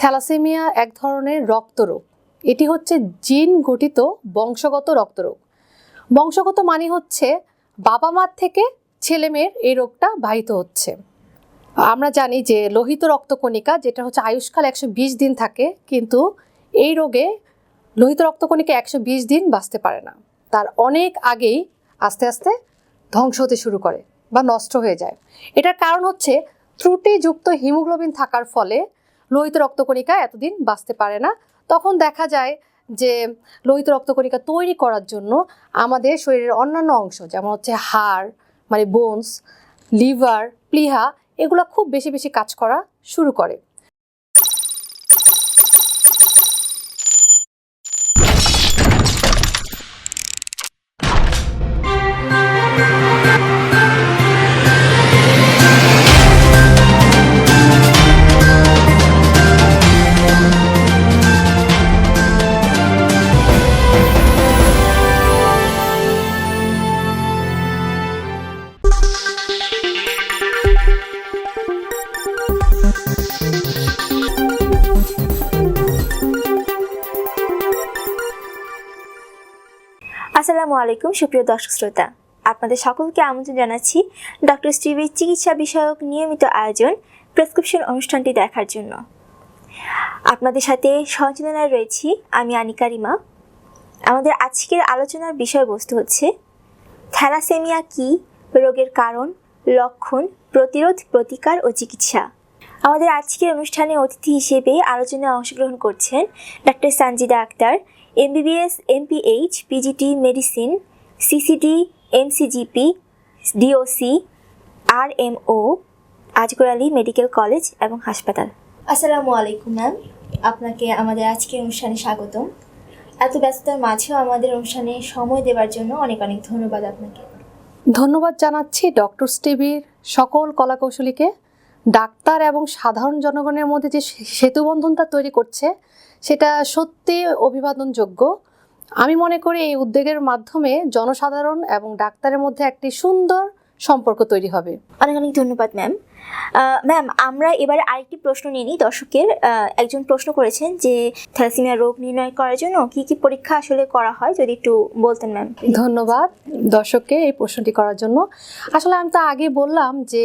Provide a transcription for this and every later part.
Thalassaemia এক ধরনের রক্তরোগ। এটি হচ্ছে জিন গঠিত বংশগত রক্তরোগ। বংশগত মানে হচ্ছে বাবা মার থেকে ছেলে মেয়ের এই রোগটা বাহিত হচ্ছে। আমরা জানি যে লোহিত রক্তকণিকা, যেটা হচ্ছে আয়ুষ্কাল একশো বিশ দিন থাকে, কিন্তু এই রোগে লোহিত রক্তকণিকা একশো বিশ দিন বাঁচতে পারে না। তার অনেক আগেই আস্তে আস্তে ধ্বংস হতে শুরু করে। নষ্ট হয়ে যায়। এটার কারণ হচ্ছে ত্রুটিযুক্ত হিমোগ্লোবিন থাকার ফলে লোহিত রক্তকণিকা এতদিন বাঁচতে পারে না। তখন দেখা যায় যে লোহিত রক্তকণিকা তৈরি করার জন্য আমাদের শরীরের অন্যান্য অংশ যেমন হচ্ছে হাড় মানে বোনস লিভার প্লিহা, এগুলো খুব বেশি বেশি কাজ করা শুরু করে। আসসালামু আলাইকুম, সুপ্রিয় দর্শক শ্রোতা। আপনাদের সকলকে আমন্ত্রণ জানাচ্ছি ডক্টর স্টিভের চিকিৎসা বিষয়ক নিয়মিত আয়োজন, প্রেসক্রিপশন অনুষ্ঠানটি দেখার জন্য। আপনাদের সাথে সচেতনায় রয়েছি আমি আনিকা রিমা। আমাদের আজকের আলোচনার বিষয়বস্তু হচ্ছে, থ্যালাসেমিয়া কি, রোগের কারণ, লক্ষণ, প্রতিরোধ, প্রতিকার ও চিকিৎসা। আমাদের আজকের অনুষ্ঠানে অতিথি হিসেবে আলোচনায় অংশগ্রহণ করছেন doctor Sanjida Akter MBBS MPH PGT medicine CCD MCGP DOC RMO Azgar Ali medical college এবং হাসপাতাল। আসসালামু আলাইকুম ম্যাম আপনাকে আমাদের আজকের অনুষ্ঠানে স্বাগতম। এত ব্যস্ততার মাঝেও আমাদের অনুষ্ঠানে সময় দেওয়ার জন্য অনেক অনেক ধন্যবাদ আপনাকে। ধন্যবাদ জানাচ্ছি ডক্টর স্টিভির সকল কলাকৌশলীকে। ডাক্তার এবং সাধারণ জনগণের মধ্যে যে সেতুবন্ধনটা তৈরি করছে সেটা সত্যি অভিবাদনযোগ্য। আমি মনে করি এই উদ্যোগের মাধ্যমে জনসাধারণ এবং ডাক্তারের মধ্যে একটি সুন্দর সম্পর্ক তৈরি হবে। অনেক অনেক ধন্যবাদ ম্যাম ম্যাম আমরা এবারে আরেকটি প্রশ্ন নিয়ে নিই। দর্শকের একজন প্রশ্ন করেছেন যে থ্যালাসেমিয়া রোগ নির্ণয় করার জন্য কি কি পরীক্ষা আসলে করা হয় যদি একটু বলতেন ম্যাম ধন্যবাদ দর্শককে এই প্রশ্নটি করার জন্য। আসলে আমি তো আগে বললাম যে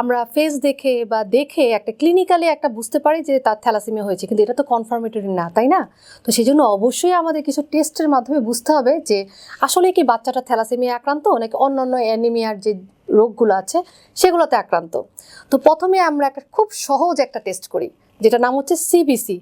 আমরা ফেস দেখে বা দেখে একটা ক্লিনিক্যালি একটা বুঝতে পারি যে তার থ্যালাসেমিয়া হয়েছে। কিন্তু এটা তো কনফার্মেটরি না, তাই না? তো সেই জন্য অবশ্যই আমাদের কিছু টেস্টের মাধ্যমে বুঝতে হবে যে আসলে কি বাচ্চাটা থ্যালাসেমিয়া আক্রান্ত নাকি অন্যান্য অ্যানিমিয়ার যে রোগগুলো আছে, সেগুলোতে আক্রান্ত। তো প্রথমে আমরা একটা খুব সহজ একটা টেস্ট করি যেটা নাম হচ্ছে সিবিসি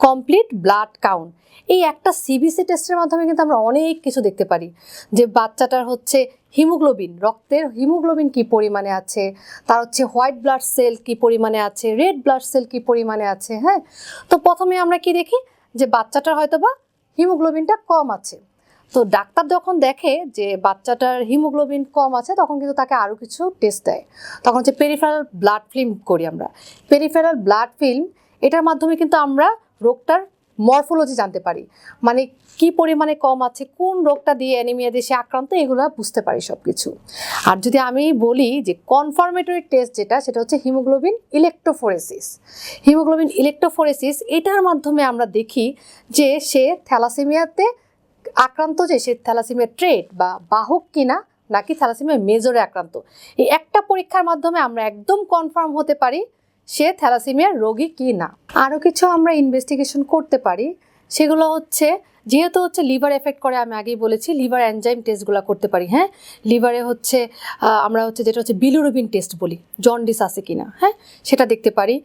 কমপ্লিট ব্লাড কাউন্ট এই একটা সিবিসি টেস্টের মাধ্যমে কিন্তু আমরা অনেক কিছু দেখতে পারি। যে বাচ্চাটার হচ্ছে হিমোগ্লোবিন, রক্তের হিমোগ্লোবিন কি পরিমাণে আছে? তার হচ্ছে হোয়াইট ব্লাড সেল কি পরিমাণে আছে? রেড ব্লাড সেল কি পরিমাণে আছে? হ্যাঁ? তো প্রথমে আমরা কি দেখি? যে বাচ্চাটার হয়তো বা হিমোগ্লোবিনটা কম আছে। তো ডাক্তার যখন দেখে যে বাচ্চাটার হিমোগ্লোবিন কম আছে, তখন কিন্তু তাকে আরও কিছু টেস্ট দেয়। তখন হচ্ছে পেরিফেরাল ব্লাড ফিল্ম করি আমরা। পেরিফেরাল ব্লাড ফিল্ম এটার মাধ্যমে কিন্তু আমরা রোগটার মরফোলজি জানতে পারি। মানে কি পরিমাণে কম আছে, কোন রোগটা দিয়ে অ্যানিমিয়া দিয়ে সে আক্রান্ত, এগুলো বুঝতে পারি সব কিছু আর যদি আমি বলি যে কনফার্মেটরি টেস্ট যেটা, সেটা হচ্ছে হিমোগ্লোবিন ইলেকট্রোফোরেসিস হিমোগ্লোবিন ইলেকট্রোফোরেসিস এটার মাধ্যমে আমরা দেখি যে সে থ্যালাসেমিয়াতে আক্রান্ত যে, সে থ্যালাসেমিয়া ট্রেড বা বাহক কিনা, নাকি থ্যালাসেমিয়া মেজরে আক্রান্ত। এই একটা পরীক্ষার মাধ্যমে আমরা একদম কনফার্ম হতে পারি সে থ্যালাসিমিয়ার রোগী কি না? আরও কিছু আমরা ইনভেস্টিগেশন করতে পারি। সেগুলো হচ্ছে, যেহেতু হচ্ছে লিভার এফেক্ট করে, আমি আগেই বলেছি, লিভার এনজাইম টেস্টগুলো করতে পারি হ্যাঁ? লিভারে হচ্ছে আমরা হচ্ছে যেটা হচ্ছে বিলুরুবিন টেস্ট বলি জন্ডিস আছে কি না হ্যাঁ? সেটা দেখতে পারি।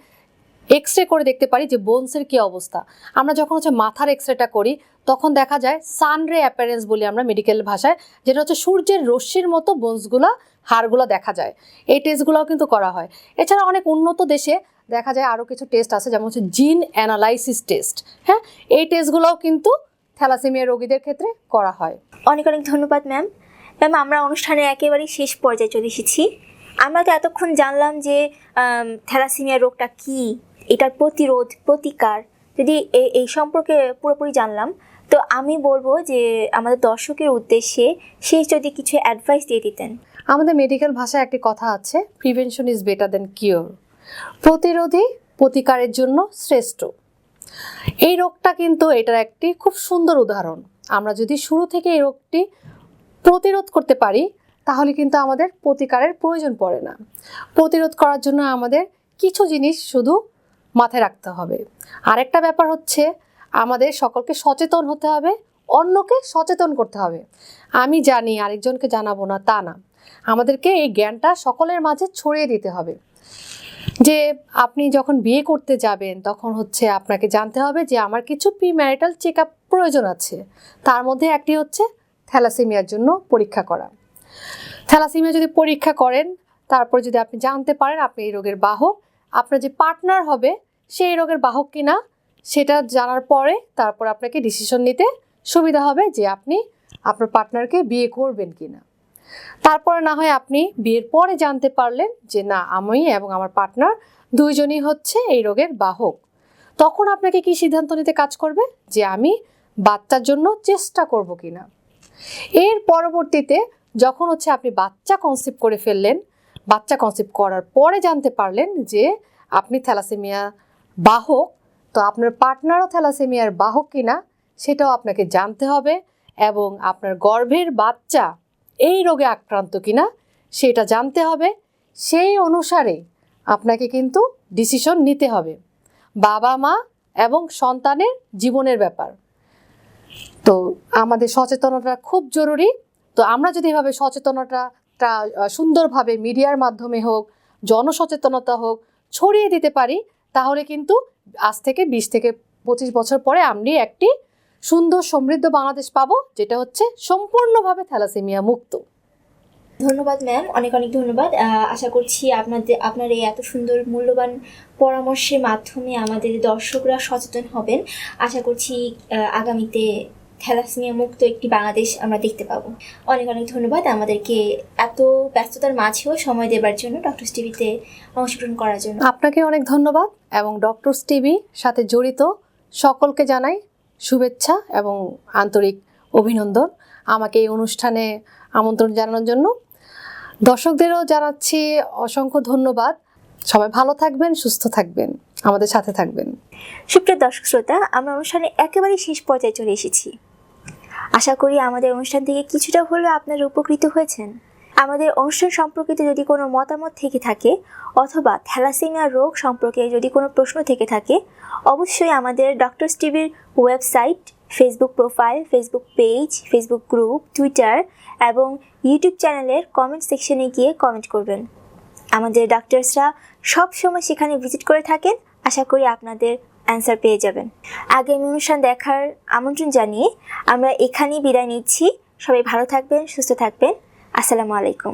এক্স রে করে দেখতে পারি যে বোনসের কী অবস্থা। আমরা যখন হচ্ছে মাথার এক্স রেটা করি, তখন দেখা যায় সানরে অ্যাপারেন্স বলি আমরা মেডিকেল ভাষায়, যেটা হচ্ছে সূর্যের রশ্মির মতো বোনসগুলো হাড়গুলো দেখা যায়। এই টেস্টগুলোও কিন্তু করা হয়। এছাড়া অনেক উন্নত দেশে দেখা যায় আরও কিছু টেস্ট আছে, যেমন হচ্ছে জিন অ্যানালাইসিস টেস্ট হ্যাঁ? এই টেস্টগুলোও কিন্তু থ্যালাসেমিয়া রোগীদের ক্ষেত্রে করা হয়। অনেক অনেক ধন্যবাদ ম্যাম ম্যাম আমরা অনুষ্ঠানের একেবারেই শেষ পর্যায়ে চলে এসেছি। আমরা তো এতক্ষণ জানলাম যে থ্যালাসেমিয়া রোগটা কি এটার প্রতিরোধ, প্রতিকার, যদি এই সম্পর্কে পুরোপুরি জানলাম, তো আমি বলব যে আমাদের দর্শকের উদ্দেশ্যে শেষ যদি কিছু অ্যাডভাইস দিয়ে দিতেন। আমাদের মেডিকেল ভাষায় একটি কথা আছে prevention is better than cure প্রতিরোধী প্রতিকারের জন্য শ্রেষ্ঠ। এই রোগটা কিন্তু এটার একটি খুব সুন্দর উদাহরণ। আমরা যদি শুরু থেকে এই রোগটি প্রতিরোধ করতে পারি, তাহলে কিন্তু আমাদের প্রতিকারের প্রয়োজন পড়ে না। প্রতিরোধ করার জন্য আমাদের কিছু জিনিস শুধু মাথায় রাখতে হবে। আরেকটা ব্যাপার হচ্ছে, আমাদের সকলকে সচেতন হতে হবে, অন্যকে সচেতন করতে হবে। আমি জানি, আরেকজনকে জানাব না, তা না। আমাদেরকে এই জ্ঞানটা সকলের মাঝে ছড়িয়ে দিতে হবে। যে আপনি যখন বিয়ে করতে যাবেন, তখন হচ্ছে আপনাকে জানতে হবে যে আমার কিছু প্রি ম্যারিটাল চেক আপ প্রয়োজন আছে। তার মধ্যে একটি হচ্ছে থ্যালাসেমিয়ার জন্য পরীক্ষা করা। থ্যালাসেমিয়া যদি পরীক্ষা করেন, তারপর যদি আপনি জানতে পারেন আপনি এই রোগের বাহক আপনার যে পার্টনার হবে, সেই রোগের বাহক কিনা, সেটা জানার পরে তারপর আপনাকে ডিসিশন নিতে সুবিধা হবে যে আপনি আপনার পার্টনারকে বিয়ে করবেন কিনা। তারপরে না হয় আপনি বিয়ের পরে জানতে পারলেন যে না, আমি এবং আমার পার্টনার দুইজনই হচ্ছে এই রোগের বাহক। তখন আপনাকে কি সিদ্ধান্ত নিতে কাজ করবে? যে আমি বাচ্চার জন্য চেষ্টা করব কিনা। এর পরবর্তীতে যখন হচ্ছে আপনি বাচ্চা কনসেপ্ট করে ফেললেন বাচ্চা কনসেপ্ট করার পরে জানতে পারলেন যে আপনি থ্যালাসেমিয়া বাহক, তো আপনার পার্টনারও থ্যালাসেমিয়ার বাহক কিনা সেটাও আপনাকে জানতে হবে এবং আপনার গর্ভের বাচ্চা এই রোগে আক্রান্ত কিনা সেটা জানতে হবে। সেই অনুসারে আপনাকে কিন্তু ডিসিশন নিতে হবে। বাবা, মা এবং সন্তানের জীবনের ব্যাপার। তো আমাদের সচেতনতা খুব জরুরি। তো আমরা যদি এভাবে সচেতনতাটা আহ, সুন্দরভাবে মিডিয়ার মাধ্যমে হোক জনসচেতনতা হোক ছড়িয়ে দিতে পারি তাহলে কিন্তু আজ থেকে বিশ থেকে পঁচিশ বছর পরে আমরা একটি সুন্দর সমৃদ্ধ বাংলাদেশ পাবো যেটা হচ্ছে সম্পূর্ণভাবে থ্যালাসেমিয়া মুক্ত। ধন্যবাদ ম্যাম অনেক অনেক ধন্যবাদ। আশা করছি আপনাদের আপনার এই এত সুন্দর মূল্যবান পরামর্শের মাধ্যমে আমাদের দর্শকরা সচেতন হবেন। আশা করছি আগামীতে থ্যালাসেমিয়া মুক্ত একটি বাংলাদেশ আমরা দেখতে পাবো। অনেক অনেক ধন্যবাদ আমাদেরকে এত ব্যস্ততার মাঝেও সময় দেবার জন্য ডক্টর টিভিতে অংশগ্রহণ করার জন্য। আপনাকে অনেক ধন্যবাদ এবং ডক্টরস টিভি সাথে জড়িত সকলকে জানাই শুভেচ্ছা এবং আন্তরিক অভিনন্দন। আমাকে এই অনুষ্ঠানে আমন্ত্রণ জানানোর জন্য। দর্শকদেরও জানাচ্ছি অসংখ্য ধন্যবাদ। সবাই ভালো থাকবেন সুস্থ থাকবেন। আমাদের সাথে থাকবেন। সুপ্রিয় দর্শক শ্রোতা আমরা অনুষ্ঠানে একেবারেই শেষ পর্যায়ে চলে এসেছি। আশা করি আমাদের অনুষ্ঠান থেকে কিছুটা হলেও আপনারা উপকৃত হয়েছেন। আমাদের অনুষ্ঠান সম্পর্কিত যদি কোনো মতামত থেকে থাকে অথবা থ্যালাসেমিয়া রোগ সম্পর্কে যদি কোনো প্রশ্ন থেকে থাকে, অবশ্যই আমাদের ডক্টরস টিভির website Facebook profile Facebook page Facebook group Twitter এবং ইউটিউব চ্যানেলের কমেন্ট সেকশনে গিয়ে কমেন্ট করবেন। আমাদের ডাক্তারসরা সব সময় সেখানে ভিজিট করে থাকেন। আশা করি আপনাদের অ্যান্সার পেয়ে যাবেন। আগামী অনুষ্ঠান দেখার আমন্ত্রণ জানিয়ে আমরা এখানেই বিদায় নিচ্ছি। সবাই ভালো থাকবেন, সুস্থ থাকবেন। আসসালামু আলাইকুম।